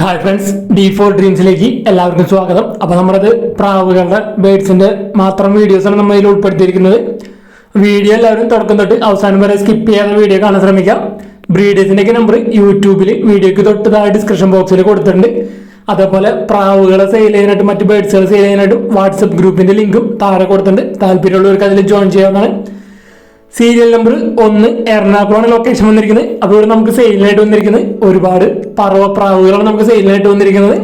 Hi friends D four ഡ്രീംസിലേക്ക് എല്ലാവർക്കും സ്വാഗതം. അപ്പോൾ നമ്മളത് പ്രാവുകളുടെ ബേഡ്സിന്റെ മാത്രം വീഡിയോസ് ആണ് നമ്മൾ ഇതിൽ ഉൾപ്പെടുത്തിയിരിക്കുന്നത്. വീഡിയോ എല്ലാവരും തുടക്കം തൊട്ട് അവസാനം വരെ സ്കിപ്പ് ചെയ്യാതെ വീഡിയോ കാണാൻ ശ്രമിക്കാം. ബ്രീഡേഴ്സിന്റെയൊക്കെ നമ്പർ യൂട്യൂബിൽ വീഡിയോക്ക് തൊട്ട് താഴെ ഡിസ്ക്രിപ്ഷൻ ബോക്സിൽ കൊടുത്തിട്ടുണ്ട്. അതേപോലെ പ്രാവുകളെ സെയിൽ ചെയ്യാനായിട്ട് മറ്റ് ബേഡ്സുകൾ സെയിൽ ചെയ്യാനായിട്ട് വാട്സപ്പ് ഗ്രൂപ്പിന്റെ ലിങ്കും താഴെ കൊടുത്തിട്ടുണ്ട്. താല്പര്യമുള്ളവർക്ക് അതിൽ ജോയിൻ ചെയ്യാവുന്നതാണ്. സീരിയൽ നമ്പർ ഒന്ന് എറണാകുളമാണ് ലൊക്കേഷൻ വന്നിരിക്കുന്നത്. അതുപോലെ നമുക്ക് സെയിലിനായിട്ട് വന്നിരിക്കുന്നത് ഒരുപാട് പറവ പ്രാവുകളാണ് നമുക്ക് സെയിലിനായിട്ട് വന്നിരിക്കുന്നത്.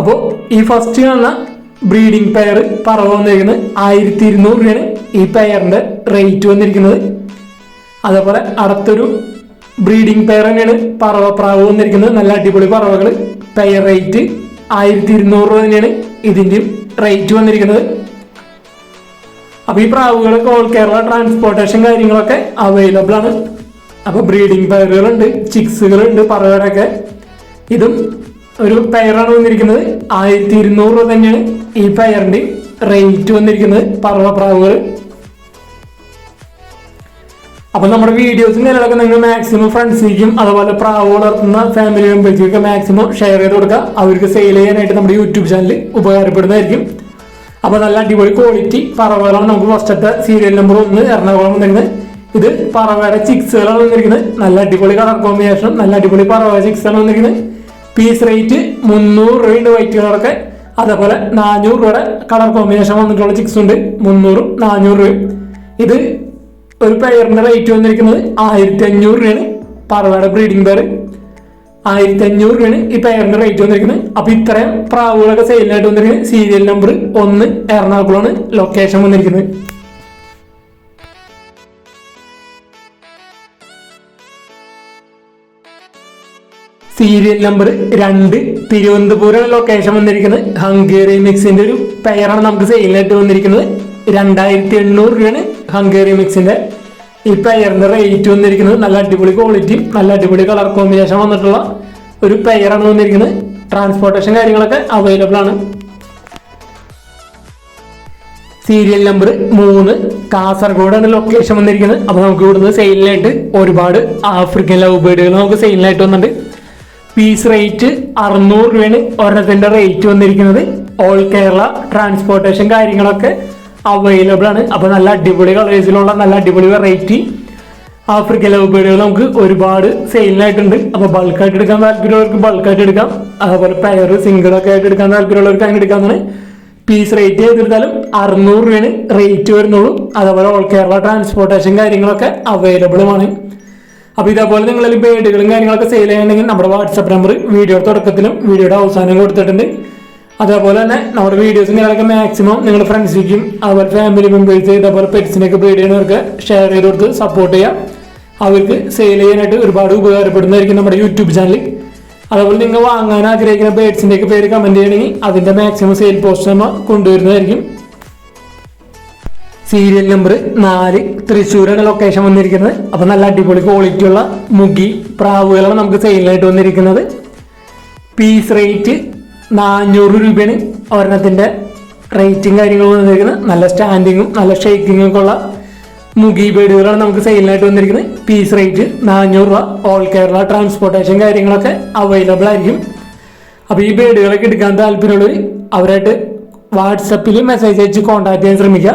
അപ്പോൾ ഈ ഫസ്റ്റ് കാണുന്ന ബ്രീഡിംഗ് പെയർ പറവ വന്നിരിക്കുന്നത് ആയിരത്തി ഇരുന്നൂറ് രൂപയാണ് ഈ പെയറിന്റെ റേറ്റ് വന്നിരിക്കുന്നത്. അതേപോലെ അടുത്തൊരു ബ്രീഡിംഗ് പെയർ തന്നെയാണ് പറവ പ്രാവ് വന്നിരിക്കുന്നത്. നല്ല അടിപൊളി പറവകൾ പെയർ റേറ്റ് ആയിരത്തി ഇരുന്നൂറ് രൂപ തന്നെയാണ് ഇതിന്റെയും റേറ്റ് വന്നിരിക്കുന്നത്. അപ്പൊ ഈ പ്രാവുകളൊക്കെ ഓൾ കേരള ട്രാൻസ്പോർട്ടേഷൻ കാര്യങ്ങളൊക്കെ അവൈലബിൾ ആണ്. അപ്പോൾ ബ്രീഡിംഗ് പെയറുകളുണ്ട് ചിക്സുകളുണ്ട് പറവകളൊക്കെ. ഇതും ഒരു പെയറാണ് വന്നിരിക്കുന്നത്. ആയിരത്തി ഇരുന്നൂറ് രൂപ തന്നെയാണ് ഈ പെയറിന്റെ റേറ്റ് വന്നിരിക്കുന്നത് പറവ പ്രാവുകൾ അപ്പോൾ നമ്മുടെ വീഡിയോസും കാര്യങ്ങളൊക്കെ നിങ്ങൾ മാക്സിമം ഫ്രണ്ട്സിലേക്കും അതുപോലെ പ്രാവ് വളർത്തുന്ന ഫാമിലി മെമ്പേഴ്സിനൊക്കെ മാക്സിമം ഷെയർ ചെയ്ത് കൊടുക്കുക. അവർക്ക് സെയിൽ ചെയ്യാനായിട്ട് നമ്മുടെ യൂട്യൂബ് ചാനൽ ഉപകാരപ്പെടുന്നതായിരിക്കും. അപ്പൊ നല്ല അടിപൊളി ക്വാളിറ്റി പറവകളാണ്. നമുക്ക് ഫസ്റ്റത്തെ സീരിയൽ നമ്പർ ഒന്ന് എറണാകുളം വന്നിരുന്നത് ഇത് പറവയുടെ ചിക്സുകളാണ് വന്നിരിക്കുന്നത്. നല്ല അടിപൊളി കളർ കോമ്പിനേഷൻ നല്ല അടിപൊളി പറവ ചിക്സാണ് വന്നിരിക്കുന്നത്. പീസ് റേറ്റ് മുന്നൂറ് രൂപയുണ്ട് വൈറ്റ് കളറൊക്കെ അതേപോലെ നാനൂറ് രൂപയുടെ കളർ കോമ്പിനേഷൻ വന്നിട്ടുള്ള ചിക്സ് ഉണ്ട്. മുന്നൂറും നാനൂറ് രൂപയും. ഇത് ഒരു പെയറിന്റെ റേറ്റ് വന്നിരിക്കുന്നത് ആയിരത്തി അഞ്ഞൂറ് രൂപയാണ്. പറവയുടെ ബ്രീഡിംഗ് പെയർ ആയിരത്തി അഞ്ഞൂറ് രൂപയാണ് പേരിന്റെ റേറ്റ് വന്നിരിക്കുന്നത്. അപ്പൊ ഇത്രയും പ്രാവുകളൊക്കെ സെയിലിനായിട്ട് വന്നിരിക്കുന്നത്. സീരിയൽ നമ്പർ ഒന്ന് എറണാകുളമാണ് ലൊക്കേഷൻ വന്നിരിക്കുന്നത്. സീരിയൽ നമ്പർ രണ്ട് തിരുവനന്തപുരം ലൊക്കേഷൻ വന്നിരിക്കുന്നത്. ഹംഗേറി മിക്സിന്റെ ഒരു പെയറാണ് നമുക്ക് സെയിലിനായിട്ട് വന്നിരിക്കുന്നത്. രണ്ടായിരത്തി എണ്ണൂറ് രൂപയാണ് ഹംഗേറി മിക്സിന്റെ ഈ പെയറിന്റെ റേറ്റ് വന്നിരിക്കുന്നത് നല്ല അടിപൊളി ക്വാളിറ്റിയും നല്ല അടിപൊളി കളർ കോമ്പിനേഷൻ വന്നിട്ടുള്ള ഒരു പെയറാണ് വന്നിരിക്കുന്നത്. ട്രാൻസ്പോർട്ടേഷൻ കാര്യങ്ങളൊക്കെ അവൈലബിൾ ആണ്. സീരിയൽ നമ്പർ മൂന്ന് കാസർഗോഡാണ് ലൊക്കേഷൻ വന്നിരിക്കുന്നത്. അപ്പോൾ നമുക്ക് ഇവിടുന്ന് സെയിലിനായിട്ട് ഒരുപാട് ആഫ്രിക്കൻ ലവ് ബേഡുകൾ നമുക്ക് സെയിലിനായിട്ട് വന്നിട്ടുണ്ട്. പീസ് റേറ്റ് അറുന്നൂറ് രൂപയാണ് ഒരെണ്ണത്തിന്റെ റേറ്റ് വന്നിരിക്കുന്നത്. ഓൾ കേരള ട്രാൻസ്പോർട്ടേഷൻ കാര്യങ്ങളൊക്കെ അവൈലബിൾ ആണ്. അപ്പൊ നല്ല അടിപൊളി കളേഴ്സിലുള്ള നല്ല അടിപൊളി വെറൈറ്റി ആഫ്രിക്കൻ ലവ് ബേഡുകൾ നമുക്ക് ഒരുപാട് സെയിലിനായിട്ടുണ്ട് അപ്പൊ ബൾക്കായിട്ട് എടുക്കാൻ താല്പര്യമുള്ളവർക്ക് ബൾക്കായിട്ട് എടുക്കാം. അതുപോലെ പെയർ സിംഗിൾ ഒക്കെ ആയിട്ട് എടുക്കാൻ താല്പര്യമുള്ളവർക്ക് അങ്ങനെ എടുക്കാവുന്നതാണ്. പീസ് റേറ്റ് ചെയ്തെടുത്താലും അറുന്നൂറ് രൂപയാണ് റേറ്റ് വരുന്നുള്ളൂ. അതേപോലെ ഓൾ കേരള ട്രാൻസ്പോർട്ടേഷൻ കാര്യങ്ങളൊക്കെ അവൈലബിളുമാണ് അപ്പോൾ ഇതേപോലെ നിങ്ങളിൽ ബേഡുകളും കാര്യങ്ങളൊക്കെ സെയിൽ ചെയ്യണമെങ്കിൽ നമ്മുടെ വാട്സപ്പ് നമ്പർ വീഡിയോയുടെ തുടക്കത്തിലും വീഡിയോയുടെ അവസാനം കൊടുത്തിട്ടുണ്ട്. അതേപോലെ തന്നെ നമ്മുടെ വീഡിയോസ് കാര്യങ്ങളൊക്കെ മാക്സിമം നിങ്ങളുടെ ഫ്രണ്ട്സിലേക്കും അതുപോലെ ഫാമിലി മെമ്പേഴ്സ് ഇതേപോലെ പെറ്റ്സിനൊക്കെ ബ്രീഡ് ചെയ്യുന്നവർക്ക് ഷെയർ ചെയ്ത് കൊടുത്ത് സപ്പോർട്ട് ചെയ്യാം. അവർക്ക് സെയിൽ ചെയ്യാനായിട്ട് ഒരുപാട് ഉപകാരപ്പെടുന്നതായിരിക്കും നമ്മുടെ യൂട്യൂബ് ചാനൽ അതുപോലെ നിങ്ങൾ വാങ്ങാൻ ആഗ്രഹിക്കുന്ന ബേഡ്സിന്റെ ഒക്കെ പേര് കമന്റ് ചെയ്യണമെങ്കിൽ അതിന്റെ മാക്സിമം സെയിൽ പോസ്റ്റ് നമ്മൾ കൊണ്ടുവരുന്നതായിരിക്കും. സീരിയൽ നമ്പർ നാല് തൃശ്ശൂരാണ് ലൊക്കേഷൻ വന്നിരിക്കുന്നത്. അപ്പോൾ നല്ല അടിപൊളി ക്വാളിറ്റി ഉള്ള മുഗി പ്രാവുകളാണ് നമുക്ക് സെയിലിനായിട്ട് വന്നിരിക്കുന്നത്. പീസ് റേറ്റ് നാനൂറ് രൂപയാണ് ഒരെണ്ണത്തിന്റെ റേറ്റും കാര്യങ്ങളും വന്നിരിക്കുന്നത്. നല്ല സ്റ്റാൻഡിങ്ങും നല്ല ഷേക്കിങ്ങും ഒക്കെ ഉള്ള മുഗി ബേഡുകളാണ് നമുക്ക് സെയിലിനായിട്ട് വന്നിരിക്കുന്നത്. പീസ് റേറ്റ് നാനൂറ് രൂപ. ഓൾ കേരള ട്രാൻസ്പോർട്ടേഷൻ കാര്യങ്ങളൊക്കെ അവൈലബിൾ ആയിരിക്കും. അപ്പോൾ ഈ ബേഡുകളൊക്കെ എടുക്കാൻ താല്പര്യമുള്ളവർ അവരായിട്ട് വാട്സപ്പിൽ മെസ്സേജ് അയച്ച് കോൺടാക്ട് ചെയ്യാൻ ശ്രമിക്കുക.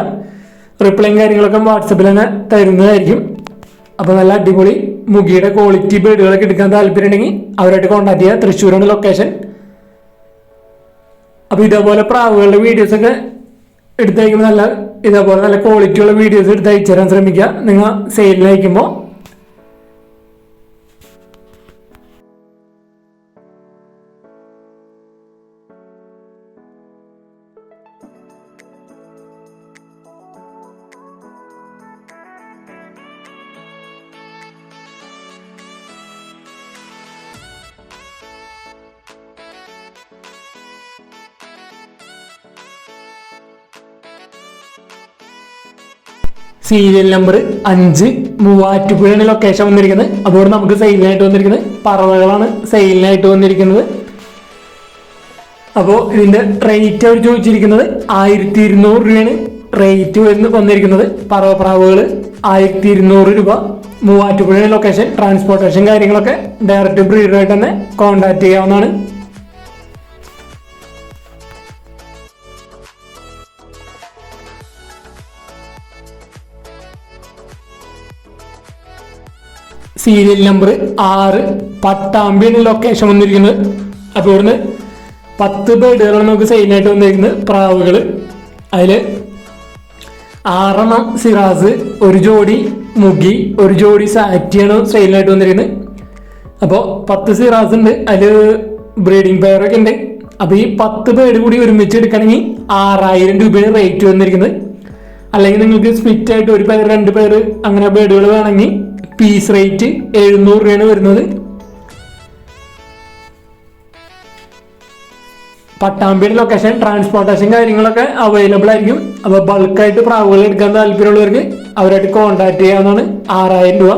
റിപ്ലൈയും കാര്യങ്ങളൊക്കെ വാട്സപ്പിൽ തന്നെ തരുന്നതായിരിക്കും. അപ്പോൾ നല്ല അടിപൊളി മുഗിയുടെ ക്വാളിറ്റി ബേഡുകളൊക്കെ എടുക്കാൻ താല്പര്യമുണ്ടെങ്കിൽ അവരായിട്ട് കോൺടാക്ട് ചെയ്യുക. തൃശ്ശൂരാണ് ലൊക്കേഷൻ അപ്പോൾ ഇതേപോലെ പ്രാവുകളുടെ വീഡിയോസ് ഒക്കെ എടുത്തയക്കുമ്പോൾ നല്ല ഇതേപോലെ നല്ല ക്വാളിറ്റിയുള്ള വീഡിയോസ് എടുത്ത് അയച്ചു തരാൻ ശ്രമിക്കുക. നിങ്ങൾ സെയിലിൽ അയക്കുമ്പോൾ സീരിയൽ നമ്പർ അഞ്ച് മൂവാറ്റുപുഴയാണ് ലൊക്കേഷൻ വന്നിരിക്കുന്നത്. അതുകൊണ്ട് നമുക്ക് സെയിലിനായിട്ട് വന്നിരിക്കുന്നത് പറവകളാണ് സെയിലിനായിട്ട് വന്നിരിക്കുന്നത്. അപ്പോൾ ഇതിന്റെ റേറ്റ് അവർ ചോദിച്ചിരിക്കുന്നത് ആയിരത്തി ഇരുന്നൂറ് രൂപയാണ്. റേറ്റ് വന്ന് വന്നിരിക്കുന്നത് പറവ പ്രാവുകൾ ആയിരത്തി ഇരുന്നൂറ് രൂപ. മൂവാറ്റുപുഴ ലൊക്കേഷൻ ട്രാൻസ്പോർട്ടേഷൻ കാര്യങ്ങളൊക്കെ ഡയറക്റ്റ് ബ്രീഡറായിട്ട് തന്നെ കോൺടാക്ട് ചെയ്യാവുന്നതാണ്. സീരിയൽ നമ്പർ ആറ് പട്ടാമ്പിയാണ് ലൊക്കേഷൻ വന്നിരിക്കുന്നത്. അപ്പോൾ ഇവിടുന്ന് പത്ത് ബേഡുകളാണ് നമുക്ക് സൈനായിട്ട് വന്നിരിക്കുന്നത്. പ്രാവുകൾ അതിൽ ആറെണ്ണം സിറാസ് ഒരു ജോഡി മുഗി ഒരു ജോഡി സാറ്റിയാണ് സെയിലായിട്ട് വന്നിരിക്കുന്നത്. അപ്പോൾ പത്ത് സിറാസ് ഉണ്ട്. അതിൽ ബ്രീഡിംഗ് പെയറൊക്കെ ഉണ്ട്. അപ്പോൾ ഈ പത്ത് പേര് കൂടി ഒരുമിച്ച് എടുക്കണമെങ്കിൽ ആറായിരം രൂപയാണ് റേറ്റ് വന്നിരിക്കുന്നത്. അല്ലെങ്കിൽ നിങ്ങൾക്ക് സ്പ്ലിറ്റ് ആയിട്ട് ഒരു പേര് രണ്ട് പേര് അങ്ങനെ ബേഡുകൾ വേണമെങ്കിൽ പീസ് റേറ്റ് എഴുന്നൂറ് രൂപയാണ് വരുന്നത്. പട്ടാമ്പിയുടെ ലൊക്കേഷൻ ട്രാൻസ്പോർട്ടേഷൻ കാര്യങ്ങളൊക്കെ അവൈലബിൾ ആയിരിക്കും. അപ്പോൾ ബൾക്കായിട്ട് പ്രാവുകൾ എടുക്കാൻ താല്പര്യമുള്ളവർക്ക് അവരായിട്ട് കോൺടാക്ട് ചെയ്യാവുന്നതാണ് ആറായിരം രൂപ.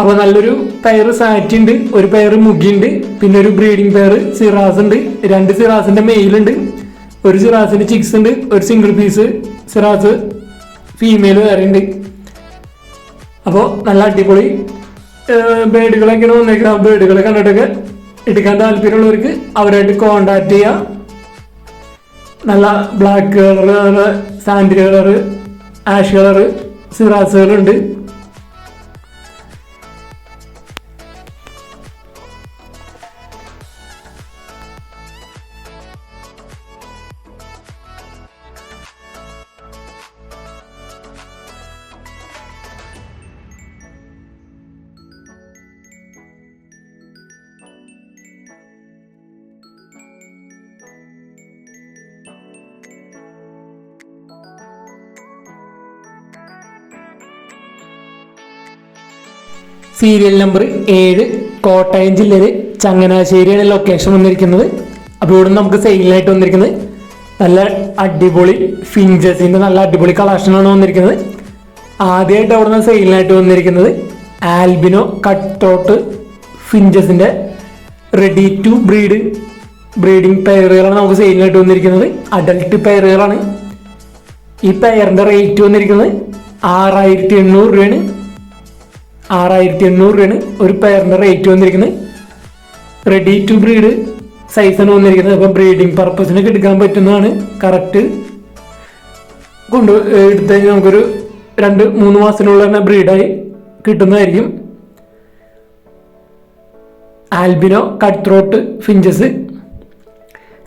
അപ്പോൾ നല്ലൊരു പെയർ സാറ്റ് ഉണ്ട് ഒരു പെയർ മുഗിയുണ്ട് പിന്നെ ഒരു ബ്രീഡിംഗ് പെയർ സിറാസ് ഉണ്ട് രണ്ട് സിറാസിന്റെ മെയിൽ ഉണ്ട് ഒരു സിറാസിന്റെ ചിക്സ് ഉണ്ട് ഒരു സിംഗിൾ പീസ് സിറാസ് ഫീമെയിൽ വേറെ ഉണ്ട്. അപ്പോൾ നല്ല അടിപൊളി ബേഡുകളൊക്കെയാണ് വന്നേക്കുന്നത് ആ ബേഡുകളെ കണ്ടിട്ടൊക്കെ എടുക്കാൻ താല്പര്യമുള്ളവർക്ക് അവരായിട്ട് കോണ്ടാക്ട് ചെയ്യാം. നല്ല black colour sand colour ash colour സിറാസുകളുണ്ട്. Serial number ഏഴ് കോട്ടയം ജില്ലയിൽ ചങ്ങനാശ്ശേരിയാണ് ലൊക്കേഷൻ വന്നിരിക്കുന്നത്. അപ്പോൾ ഇവിടെ നമുക്ക് സെയിലായിട്ട് വന്നിരിക്കുന്നത് നല്ല അടിപൊളി ഫിഞ്ചസിന്റെ നല്ല അടിപൊളി കളക്ഷനാണ് വന്നിരിക്കുന്നത്. ആദ്യമായിട്ട് അവിടെ നിന്ന് സെയിലിനായിട്ട് വന്നിരിക്കുന്നത് ആൽബിനോ കട്ടോട്ട് ഫിഞ്ചസിന്റെ റെഡി ടു ബ്രീഡ് ബ്രീഡിംഗ് പെയറുകളാണ് നമുക്ക് സെയിലായിട്ട് വന്നിരിക്കുന്നത്. അഡൽട്ട് പെയറുകളാണ് ഈ പെയറിന്റെ റേറ്റ് വന്നിരിക്കുന്നത് ആറായിരത്തി എണ്ണൂറ് രൂപയാണ്. ആറായിരത്തി എണ്ണൂറ് രൂപയാണ് ഒരു പെയറിന്റെ റേറ്റ് വന്നിരിക്കുന്നത്. റെഡി ടു ബ്രീഡ് സൈസാണ് വന്നിരിക്കുന്നത്. അപ്പം ബ്രീഡിംഗ് പർപ്പസിനൊക്കെ എടുക്കാൻ പറ്റുന്നതാണ്. കറക്റ്റ് കൊണ്ട് എടുത്തു കഴിഞ്ഞാൽ നമുക്കൊരു രണ്ട് മൂന്ന് മാസത്തിനുള്ള തന്നെ ബ്രീഡായി കിട്ടുന്നതായിരിക്കും. ആൽബിനോ കട്ട് ത്രോട്ട് ഫിഞ്ചസ്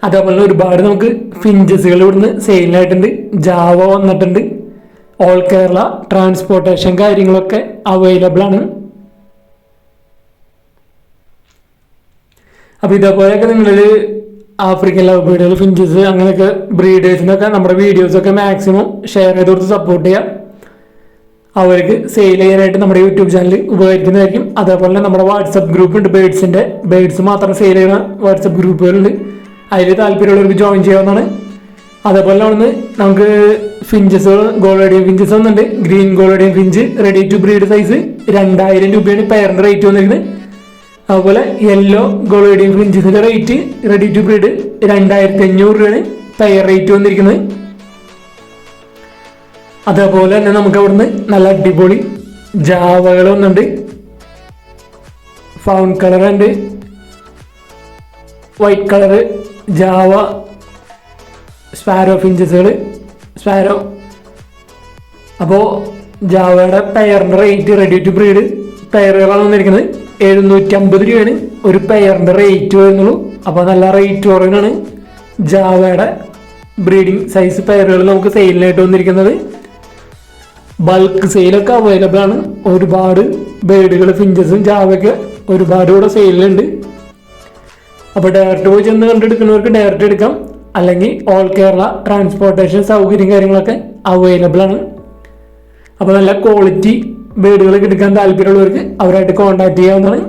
അതേപോലെ ഒരുപാട് നമുക്ക് ഫിഞ്ചസുകൾ ഇവിടുന്ന് സെയിലായിട്ടുണ്ട് ജാവ വന്നിട്ടുണ്ട്. ഓൾ കേരള ട്രാൻസ്പോർട്ടേഷൻ കാര്യങ്ങളൊക്കെ അവൈലബിൾ ആണ്. അപ്പോൾ ഇതേപോലെയൊക്കെ നിങ്ങൾ ആഫ്രിക്കൻ ലവ് ബീഡുകൾ ഫിഞ്ചസ് അങ്ങനെയൊക്കെ ബ്രീഡേഴ്സിനൊക്കെ നമ്മുടെ വീഡിയോസൊക്കെ മാക്സിമം ഷെയർ ചെയ്ത് കൊടുത്ത് സപ്പോർട്ട് ചെയ്യാം. അവർക്ക് സെയിൽ ചെയ്യാനായിട്ട് നമ്മുടെ യൂട്യൂബ് ചാനൽ ഉപകരിക്കുന്നതായിരിക്കും. അതേപോലെ തന്നെ നമ്മുടെ വാട്സപ്പ് ഗ്രൂപ്പ് ഉണ്ട് ബേഡ്സിന്റെ ബേഡ്സ് മാത്രം സെയിൽ ചെയ്യുന്ന വാട്സപ്പ് ഗ്രൂപ്പുകളുണ്ട് അതിൽ താല്പര്യമുള്ളവർക്ക് ജോയിൻ ചെയ്യാവുന്നതാണ്. അതേപോലെ അവിടുന്ന് നമുക്ക് ഫിഞ്ചസ് ഗോൾഡിയൻ ഫിഞ്ചസ് ഒന്നുണ്ട് green Gouldian finch ready to breed size രണ്ടായിരം രൂപയാണ് പെയറിന്റെ റേറ്റ് വന്നിരിക്കുന്നത്. അതുപോലെ യെല്ലോ ഗോൾഡിയൻ ഫിഞ്ചസിന്റെ റേറ്റ് റെഡി ടു ബ്രീഡ് രണ്ടായിരത്തി അഞ്ഞൂറ് രൂപയാണ് പെയർ റേറ്റ് വന്നിരിക്കുന്നത്. അതേപോലെ തന്നെ നമുക്ക് അവിടുന്ന് നല്ല അടിപൊളി ജാവകൾ ഒന്നുണ്ട് ഫൗൺ കളർ ഉണ്ട്. വൈറ്റ് കളർ ജാവ സ്പാരോ ഫിഞ്ചസുകൾ സ്പാരോ അപ്പോൾ ജാവയുടെ പെയറിന്റെ റേറ്റ് റെഡി ടു ബ്രീഡ് പെയറുകളാണ് വന്നിരിക്കുന്നത്. എഴുന്നൂറ്റി അമ്പത് രൂപയാണ് ഒരു പെയറിന്റെ റേറ്റ് വരുന്നുള്ളൂ. അപ്പോൾ നല്ല റേറ്റ് കുറവിനാണ് ജാവയുടെ ബ്രീഡിംഗ് സൈസ് പെയറുകൾ നമുക്ക് സെയിലിനായിട്ട് വന്നിരിക്കുന്നത്. ബൾക്ക് സെയിലൊക്കെ അവൈലബിൾ ആണ്. ഒരുപാട് ബേഡുകൾ ഫിഞ്ചസും ജാവയൊക്കെ ഒരുപാട് കൂടെ സെയിലുണ്ട് അപ്പോൾ ഡയറക്റ്റ് പോയി ചെന്ന് കണ്ടെടുക്കുന്നവർക്ക് ഡയറക്റ്റ് എടുക്കാം. അല്ലെങ്കിൽ ഓൾ കേരള ട്രാൻസ്പോർട്ടേഷൻ സൗകര്യം കാര്യങ്ങളൊക്കെ അവൈലബിൾ ആണ്. അപ്പോൾ നല്ല ക്വാളിറ്റി വീടുകൾ എടുക്കാൻ താല്പര്യമുള്ളവർക്ക് അവരായിട്ട് കോൺടാക്ട് ചെയ്യാവുന്നതാണ്.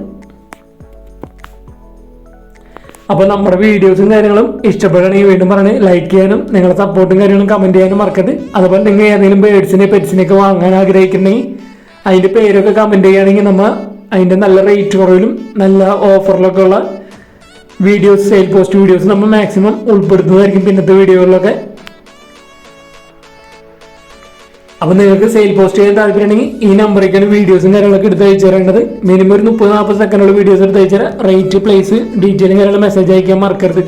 അപ്പോൾ നമ്മുടെ വീഡിയോസും കാര്യങ്ങളും ഇഷ്ടപ്പെടുകയാണെങ്കിൽ വീണ്ടും പറയണേ ലൈക്ക് ചെയ്യാനും നിങ്ങളുടെ സപ്പോർട്ടും കാര്യങ്ങളും കമന്റ് ചെയ്യാനും മറക്കരുത്. അതുപോലെ നിങ്ങൾ ഏതെങ്കിലും ബേഡ്സിനെ പെറ്റ്സിനെയൊക്കെ വാങ്ങാൻ ആഗ്രഹിക്കുന്നുണ്ടെങ്കിൽ അതിന്റെ പേരൊക്കെ കമന്റ് ചെയ്യുകയാണെങ്കിൽ നമ്മൾ അതിന്റെ നല്ല റേറ്റ് കുറവിലും നല്ല ഓഫറിലൊക്കെ ഉള്ള വീഡിയോസ് സെയിൽ പോസ്റ്റ് വീഡിയോസ് നമ്മൾ മാക്സിമം ഉൾപ്പെടുത്തുന്നതായിരിക്കും പിന്നത്തെ വീഡിയോകളിലൊക്കെ അപ്പോൾ നിങ്ങൾക്ക് സെയിൽ പോസ്റ്റ് ചെയ്യാൻ താല്പര്യമുണ്ടെങ്കിൽ ഈ നമ്പറേക്കാണ് വീഡിയോസും കാര്യങ്ങളൊക്കെ എടുത്ത് അയച്ചു തരേണ്ടത്. മിനിമം ഒരു മുപ്പത് നാൽപ്പത് സെക്കൻഡുള്ള വീഡിയോസ് എടുത്ത് അയച്ചു തരാം. റേറ്റ് പ്ലേസ് ഡീറ്റെയിലും കാര്യങ്ങളും മെസ്സേജ് അയക്കാൻ മറക്കരുത്.